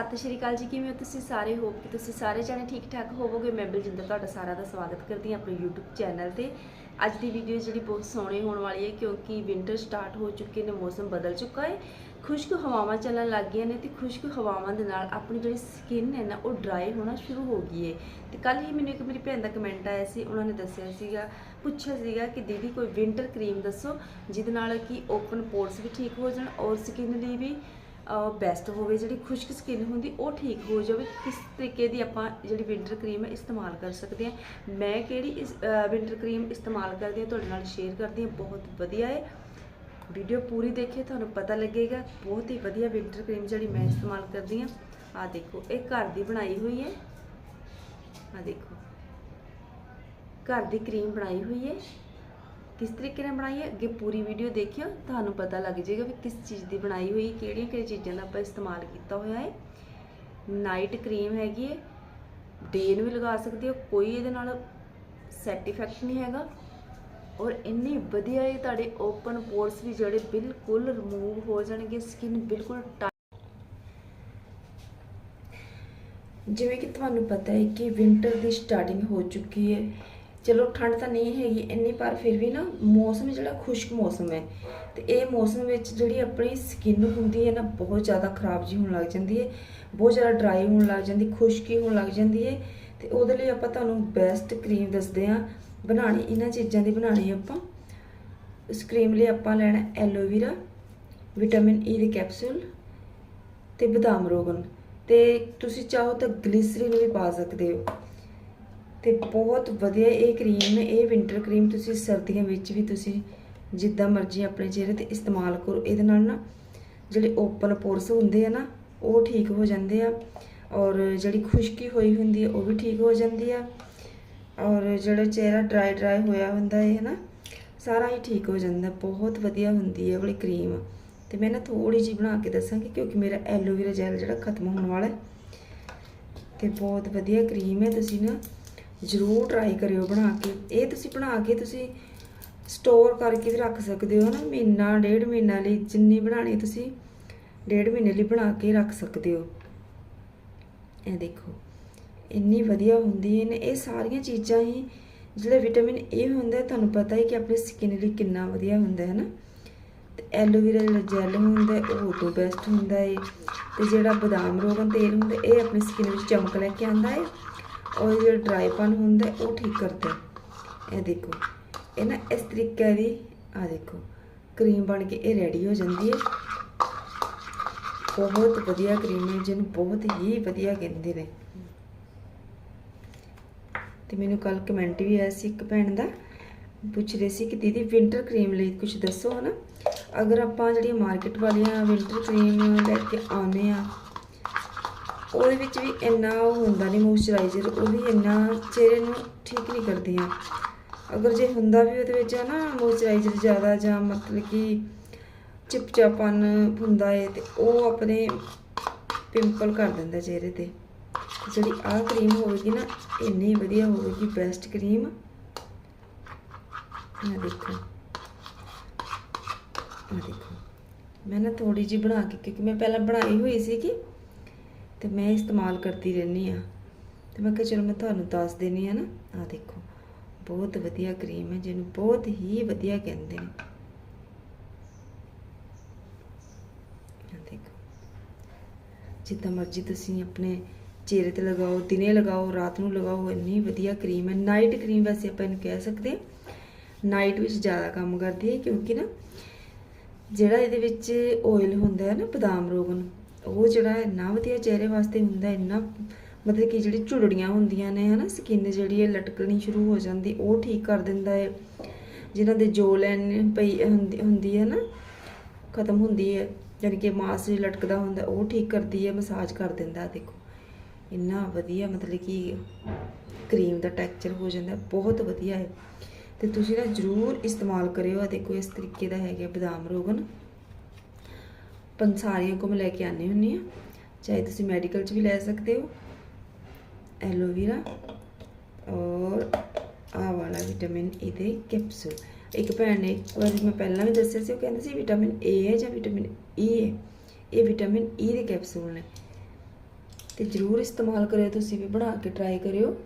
ਸਤਿ ਸ਼੍ਰੀ ਅਕਾਲ ਜੀ, ਕਿਵੇਂ ਹੋ ਤੁਸੀਂ ਸਾਰੇ? ਹੋਪ ਕਿ ਤੁਸੀਂ ਸਾਰੇ ਜਾਣੇ ਠੀਕ ਠਾਕ ਹੋਵੋਗੇ। ਮੈਂ ਬਲਜਿੰਦਰ ਤੁਹਾਡਾ ਸਾਰਿਆਂ ਦਾ ਸਵਾਗਤ ਕਰਦੀ ਹਾਂ ਆਪਣੇ YouTube ਚੈਨਲ ਤੇ। ਅੱਜ ਦੀ ਵੀਡੀਓ ਜਿਹੜੀ ਬਹੁਤ ਸੋਹਣੀ ਹੋਣ ਵਾਲੀ ਹੈ ਕਿਉਂਕਿ ਵਿੰਟਰ ਸਟਾਰਟ ਹੋ ਚੁੱਕੇ ਨੇ, ਮੌਸਮ ਬਦਲ ਚੁੱਕਾ ਹੈ। ਖੁਸ਼ਕ ਹਵਾਵਾਂ ਚੱਲਣ ਲੱਗ ਗਈਆਂ ਨੇ ਤੇ ਖੁਸ਼ਕ ਹਵਾਵਾਂ ਦੇ ਨਾਲ ਆਪਣੀ ਜਿਹੜੀ ਸਕਿਨ ਹੈ ਨਾ, ਉਹ ਡਰਾਈ ਹੋਣਾ ਸ਼ੁਰੂ ਹੋ ਗਈ ਹੈ। ਤੇ ਕੱਲ ਹੀ ਮੈਨੂੰ ਇੱਕ ਮੇਰੀ ਭੈਣ ਦਾ ਕਮੈਂਟ ਆਇਆ ਸੀ, ਉਹਨਾਂ ਨੇ ਦੱਸਿਆ ਸੀਗਾ, ਪੁੱਛਿਆ ਸੀਗਾ ਕਿ ਦੀਦੀ ਕੋਈ ਵਿੰਟਰ ਕਰੀਮ ਦੱਸੋ, ਜਿਹਦੇ ਨਾਲ ਕਿ ਓਪਨ ਪੋਰਸ ਵੀ ਠੀਕ ਹੋ ਜਾਣ ਔਰ ਸਕਿਨ ਲਈ ਵੀ ਬੈਸਟ ਹੋਵੇ, ਜਿਹੜੀ ਖੁਸ਼ਕ ਸਕਿਨ ਹੁੰਦੀ, ਉਹ ਠੀਕ ਹੋ ਜਾਵੇ। ਕਿਸ ਤਰੀਕੇ ਦੀ ਆਪਾਂ ਜਿਹੜੀ ਵਿੰਟਰ ਕਰੀਮ ਹੈ, ਇਸਤੇਮਾਲ ਕਰ ਸਕਦੇ ਹਾਂ। ਮੈਂ ਕਿਹੜੀ ਇਸ ਵਿੰਟਰ ਕਰੀਮ ਇਸਤੇਮਾਲ ਕਰਦੀ ਹਾਂ, ਤੁਹਾਡੇ ਨਾਲ ਸ਼ੇਅਰ ਕਰਦੀ ਹਾਂ। ਬਹੁਤ ਵਧੀਆ ਹੈ। ਵੀਡੀਓ ਪੂਰੀ ਦੇਖਿਓ ਤੁਹਾਨੂੰ ਪਤਾ ਲੱਗੇਗਾ। ਬਹੁਤ ਹੀ ਵਧੀਆ ਵਿੰਟਰ ਕਰੀਮ ਜਿਹੜੀ ਮੈਂ ਇਸਤੇਮਾਲ ਕਰਦੀ ਹਾਂ। ਆ ਦੇਖੋ, ਇਹ ਘਰ ਦੀ ਬਣਾਈ ਹੋਈ ਹੈ। ਆ ਦੇਖੋ। ਘਰ ਦੀ ਕਰੀਮ ਬਣਾਈ ਹੋਈ ਹੈ। ਕਿਸ ਤਰੀਕੇ ਨਾਲ ਬਣਾਈ ਹੈ, ਅੱਗੇ ਪੂਰੀ ਵੀਡੀਓ ਦੇਖਿਓ, ਤੁਹਾਨੂੰ ਪਤਾ ਲੱਗ ਜਾਏਗਾ ਵੀ ਕਿਸ ਚੀਜ਼ ਦੀ ਬਣਾਈ ਹੋਈ ਕਿਹੜੀਆਂ ਕਿਹੜੀਆਂ ਚੀਜ਼ਾਂ ਦਾ ਆਪਾਂ ਇਸਤੇਮਾਲ ਕੀਤਾ ਹੋਇਆ ਹੈ। ਨਾਈਟ ਕਰੀਮ ਹੈਗੀ ਹੈ ਡੇ ਨੂੰ ਵੀ ਲਗਾ ਸਕਦੇ ਹੋ, ਕੋਈ ਇਹਦੇ ਨਾਲ ਸੈਟ ਇਫੈਕਟ ਨਹੀਂ ਹੈਗਾ। ਔਰ ਇੰਨੀ ਵਧੀਆ ਹੈ ਤੁਹਾਡੇ ਓਪਨ ਪੋਰਸ ਵੀ ਜਿਹੜੇ ਬਿਲਕੁਲ ਰਿਮੂਵ ਹੋ ਜਾਣਗੇ ਸਕਿਨ ਬਿਲਕੁਲ ਜਿਵੇਂ ਕਿ ਤੁਹਾਨੂੰ ਪਤਾ ਹੈ ਕਿ ਵਿੰਟਰ ਦੀ ਸਟਾਰਟਿੰਗ ਹੋ ਚੁੱਕੀ ਹੈ ਚਲੋ ਠੰਡ ਤਾਂ ਨਹੀਂ ਹੈਗੀ ਇੰਨੀ, ਪਰ ਫਿਰ ਵੀ ਨਾ ਮੌਸਮ ਜਿਹੜਾ ਖੁਸ਼ਕ ਮੌਸਮ ਹੈ। ਤੇ ਇਹ ਮੌਸਮ ਵਿੱਚ ਜਿਹੜੀ ਆਪਣੀ ਸਕਿਨ ਹੁੰਦੀ ਹੈ ਨਾ, ਬਹੁਤ ਜ਼ਿਆਦਾ ਖਰਾਬ ਜੀ ਹੋਣ ਲੱਗ ਜਾਂਦੀ ਹੈ। ਬਹੁਤ ਜ਼ਿਆਦਾ ਡਰਾਈ ਹੋਣ ਲੱਗ ਜਾਂਦੀ, ਖੁਸ਼ਕੀ ਹੋਣ ਲੱਗ ਜਾਂਦੀ ਹੈ। ਤੇ ਉਹਦੇ ਲਈ ਆਪਾਂ ਤੁਹਾਨੂੰ ਬੈਸਟ ਕਰੀਮ ਦੱਸਦੇ ਹਾਂ। ਬਣਾਣੀ ਇਹਨਾਂ ਚੀਜ਼ਾਂ ਦੀ ਬਣਾਣੀ ਆਪਾਂ। ਇਸ ਕਰੀਮ ਲਈ ਆਪਾਂ ਲੈਣਾ ਐਲੋਵੇਰਾ ਵਿਟਾਮਿਨ ਈ ਦੇ ਕੈਪਸੂਲ ਤੇ ਬਦਾਮ ਰੋਗਨ। ਤੇ ਤੁਸੀਂ ਚਾਹੋ ਤਾਂ ਗਲਿਸਰੀਨ ਵੀ ਪਾ ਸਕਦੇ ਹੋ। ਤੇ ਬਹੁਤ ਵਧੀਆ ਇਹ ਕਰੀਮ, ਇਹ ਵਿੰਟਰ ਕਰੀਮ ਤੁਸੀਂ ਸਰਦੀਆਂ ਵਿੱਚ ਵੀ ਤੁਸੀਂ ਜਿੱਦਾਂ ਮਰਜ਼ੀ ਆਪਣੇ ਚਿਹਰੇ ਤੇ ਇਸਤੇਮਾਲ ਕਰੋ। ਇਹਦੇ ਨਾਲ ਨਾ ਜਿਹੜੇ ਓਪਨ ਪੋਰਸ ਹੁੰਦੇ ਆ ਨਾ, ਉਹ ਠੀਕ ਹੋ ਜਾਂਦੇ ਆ ਔਰ ਜਿਹੜੀ ਖੁਸ਼ਕੀ ਹੋਈ ਹੁੰਦੀ ਹੈ ਉਹ ਵੀ ਠੀਕ ਹੋ ਜਾਂਦੀ ਆ ਔਰ ਜਿਹੜਾ ਚਿਹਰਾ ਡਰਾਈ ਡਰਾਈ ਹੋਇਆ ਹੁੰਦਾ ਹੈ ਨਾ, ਸਾਰਾ ਹੀ ਠੀਕ ਹੋ ਜਾਂਦਾ। ਬਹੁਤ ਵਧੀਆ ਹੁੰਦੀ ਹੈ ਵਾਲੀ ਕਰੀਮ। ਤੇ ਮੈਂ ਨਾ ਥੋੜੀ ਜਿਹੀ ਬਣਾ ਕੇ ਦੱਸਾਂਗੀ ਕਿਉਂਕਿ ਮੇਰਾ ਐਲੋਵੇਰਾ ਜੈਲ ਜਿਹੜਾ ਖਤਮ ਹੋਣ ਵਾਲਾ ਹੈ। ਤੇ ਬਹੁਤ ਵਧੀਆ ਕਰੀਮ ਹੈ, ਤੁਸੀਂ ਨਾ ਜ਼ਰੂਰ ਟਰਾਈ ਕਰਿਓ ਬਣਾ ਕੇ। ਇਹ ਤੁਸੀਂ ਬਣਾ ਕੇ ਤੁਸੀਂ ਸਟੋਰ ਕਰਕੇ ਰੱਖ ਸਕਦੇ ਹੋ ਨਾ ਮਹੀਨਾ, ਡੇਢ ਮਹੀਨਾ ਲਈ ਜਿੰਨੀ ਬਣਾਣੀ ਤੁਸੀਂ, ਡੇਢ ਮਹੀਨੇ ਲਈ ਬਣਾ ਕੇ ਰੱਖ ਸਕਦੇ ਹੋ। ਇਹ ਦੇਖੋ, ਇੰਨੀ ਵਧੀਆ ਹੁੰਦੀ ਨੇ ਇਹ ਸਾਰੀਆਂ ਚੀਜ਼ਾਂ ਹੀ, ਜਿਹੜਾ ਵਿਟਾਮਿਨ ਏ ਹੁੰਦਾ ਤੁਹਾਨੂੰ ਪਤਾ ਹੈ ਕਿ ਆਪਣੀ ਸਕਿਨ ਲਈ ਕਿੰਨਾ ਵਧੀਆ ਹੁੰਦਾ ਹੈ ਨਾ। ਤੇ ਐਲੋਵੇਰਾ ਜਿਹੜਾ ਜੈਲ ਹੁੰਦਾ ਉਹ ਤੋਂ ਬੈਸਟ ਹੁੰਦਾ ਹੈ। ਤੇ ਜਿਹੜਾ ਬਦਾਮ ਰੋਗਨ ਤੇਲ ਹੁੰਦਾ, ਇਹ ਆਪਣੀ ਸਕਿਨ ਵਿੱਚ ਚਮਕ ਲੈ ਕੇ ਆਉਂਦਾ ਹੈ। ਔਰ ਜਿਹੜਾ ਡਰਾਈਪਨ ਹੁੰਦਾ ਹੈ, ਉਹ ਠੀਕ ਕਰਦਾ। ਹੈ ਇਹ ਦੇਖੋ ਇਹ ਨਾ ਇਸ ਤਰੀਕੇ ਦੀ ਆ ਦੇਖੋ ਕਰੀਮ ਬਣ ਕੇ ਇਹ ਰੈਡੀ ਹੋ ਜਾਂਦੀ ਹੈ। ਬਹੁਤ ਵਧੀਆ ਕਰੀਮ ਹੈ ਜਿਹਨੂੰ ਬਹੁਤ ਹੀ ਵਧੀਆ ਕਹਿੰਦੇ ਨੇ। ਤੇ ਮੈਨੂੰ ਕੱਲ ਕਮੈਂਟ ਵੀ ਆਇਆ ਸੀ ਇੱਕ ਭੈਣ ਦਾ ਪੁੱਛ ਰਹੇ ਸੀ ਕਿ ਦੀਦੀ ਵਿੰਟਰ ਕਰੀਮ ਲਈ ਕੁਝ ਦੱਸੋ ਹਨਾ? ਅਗਰ ਆਪਾਂ ਜਿਹੜੀ ਮਾਰਕੀਟ ਵਾਲੀਆਂ ਵਿੰਟਰ ਕਰੀਮ ਲੈ ਕੇ ਆਉਂਦੇ ਆ ਉਹਦੇ ਵਿੱਚ ਵੀ ਇੰਨਾ ਉਹ ਹੁੰਦਾ ਨਹੀਂ ਮੋਇਸਚਰਾਈਜ਼ਰ ਉਹ ਵੀ ਇੰਨਾ ਚਿਹਰੇ ਨੂੰ ਠੀਕ ਨਹੀਂ ਕਰਦੀਆਂ ਅਗਰ ਜੇ ਹੁੰਦਾ ਵੀ ਉਹਦੇ ਵਿੱਚ ਹੈ ਨਾ ਮੋਇਸਚਰਾਈਜ਼ਰ ਜ਼ਿਆਦਾ ਜਾਂ ਮਤਲਬ ਕਿ ਚਿਪਚਾਪਨ ਹੁੰਦਾ ਹੈ ਤੇ ਉਹ ਆਪਣੇ ਪਿੰਪਲ ਕਰ ਦਿੰਦਾ ਚਿਹਰੇ ਤੇ। ਜਿਹੜੀ ਆਹ ਕਰੀਮ ਹੋਵੇਗੀ ਨਾ, ਇੰਨੀ ਵਧੀਆ ਹੋਵੇਗੀ ਬੈਸਟ ਕਰੀਮ ਇਹ ਦੇਖੋ। ਇਹ ਦੇਖੋ। ਮੈਂ ਨਾ ਥੋੜੀ ਜੀ ਬਣਾ ਕੇ, ਕਿਉਂਕਿ ਮੈਂ ਪਹਿਲਾਂ ਬਣਾਈ ਹੋਈ ਸੀ ਕਿ ਤੇ ਮੈਂ ਇਸਤੇਮਾਲ ਕਰਦੀ ਰਹਿੰਦੀ ਆ ਤੇ ਮੈਂ ਕਿਹਾ ਚਲੋ ਮੈਂ ਤੁਹਾਨੂੰ ਦੱਸ ਦੇਣੀ ਆ ਨਾ। ਆ ਦੇਖੋ, ਬਹੁਤ ਵਧੀਆ ਕਰੀਮ ਹੈ, ਜਿਹਨੂੰ ਬਹੁਤ ਹੀ ਵਧੀਆ ਕਹਿੰਦੇ ਨੇ। ਦੇਖੋ, ਜਿੱਦਾਂ ਮਰਜ਼ੀ ਤੁਸੀਂ ਆਪਣੇ ਚਿਹਰੇ ਤੇ ਲਗਾਓ, ਦਿਨੇ ਲਗਾਓ, ਰਾਤ ਨੂੰ ਲਗਾਓ, ਇੰਨੀ ਵਧੀਆ ਕਰੀਮ ਹੈ। ਨਾਈਟ ਕਰੀਮ ਵੈਸੇ ਆਪਾਂ ਇਹਨੂੰ ਕਹਿ ਸਕਦੇ ਨਾਈਟ ਵਿੱਚ ਜ਼ਿਆਦਾ ਕੰਮ ਕਰਦੀ ਹੈ, ਕਿਉਂਕਿ ਨਾ ਜਿਹੜਾ ਇਹਦੇ ਵਿੱਚ ਆਇਲ ਹੁੰਦਾ ਹੈ ਨਾ, ਬਦਾਮ ਰੋਗਨ ਉਹ ਜਿਹੜਾ ਇੰਨਾ ਵਧੀਆ ਚਿਹਰੇ ਵਾਸਤੇ ਹੁੰਦਾ ਹੈ, ਇੰਨਾ ਮਤਲਬ ਕਿ ਜਿਹੜੀ ਝੁਰੜੀਆਂ ਹੁੰਦੀਆਂ ਨੇ ਹਨਾ ਸਕਿਨ ਜਿਹੜੀ ਹੈ ਲਟਕਣੀ ਸ਼ੁਰੂ ਹੋ ਜਾਂਦੀ ਉਹ ਠੀਕ ਕਰ ਦਿੰਦਾ ਹੈ ਜਿਨ੍ਹਾਂ ਦੇ ਜੋ ਲੈਣ ਪਈ ਹੁੰਦੀ ਹੁੰਦੀ ਹੈ ਨਾ ਖਤਮ ਹੁੰਦੀ ਹੈ ਯਾਨੀ ਕਿ ਮਾਸ ਜਿਹੀ ਲਟਕਦਾ ਹੁੰਦਾ ਉਹ ਠੀਕ ਕਰਦੀ ਹੈ ਮਸਾਜ ਕਰ ਦਿੰਦਾ ਦੇਖੋ। ਇੰਨਾ ਵਧੀਆ ਮਤਲਬ ਕਿ ਕਰੀਮ ਦਾ ਟੈਕਸਚਰ ਹੋ ਜਾਂਦਾ ਬਹੁਤ ਵਧੀਆ ਹੈ। ਤੇ ਤੁਸੀਂ ਨਾ ਜ਼ਰੂਰ ਇਸਤੇਮਾਲ ਕਰਿਓ ਆ ਦੇਖੋ ਇਸ ਤਰੀਕੇ ਦਾ ਹੈਗਾ ਬਦਾਮ ਰੋਗਨ। ਪੰਸਾਰੀਆਂ ਕੋ ਮੈਂ ਲੈ ਕੇ ਆਨੀ ਹੁੰਨੀ ਆ ਚਾਹੇ ਤੁਸੀਂ ਮੈਡੀਕਲ 'ਚ ਵੀ ਲੈ ਸਕਦੇ ਹੋ। ਐਲੋਵੇਰਾ ਔਰ ਆ ਵਾਲਾ ਵਿਟਾਮਿਨ ਈ ਦੇ ਕੈਪਸੂਲ ਇੱਕ ਭੈਣ ਨੇ ਇੱਕ ਵਾਰੀ ਮੈਂ ਪਹਿਲਾਂ ਵੀ ਦੱਸਿਆ ਸੀ, ਉਹ ਕਹਿੰਦੇ ਸੀ ਵਿਟਾਮਿਨ ਏ ਹੈ ਜਾਂ ਵਿਟਾਮਿਨ ਈ e ਹੈ? ਇਹ ਵਿਟਾਮਿਨ ਈ e ਦੇ ਕੈਪਸੂਲ ਨੇ। ਤੇ ਜਰੂਰ ਇਸਤੇਮਾਲ ਕਰਿਓ ਤੁਸੀਂ ਵੀ, ਬਣਾ ਕੇ ਟਰਾਈ ਕਰਿਓ।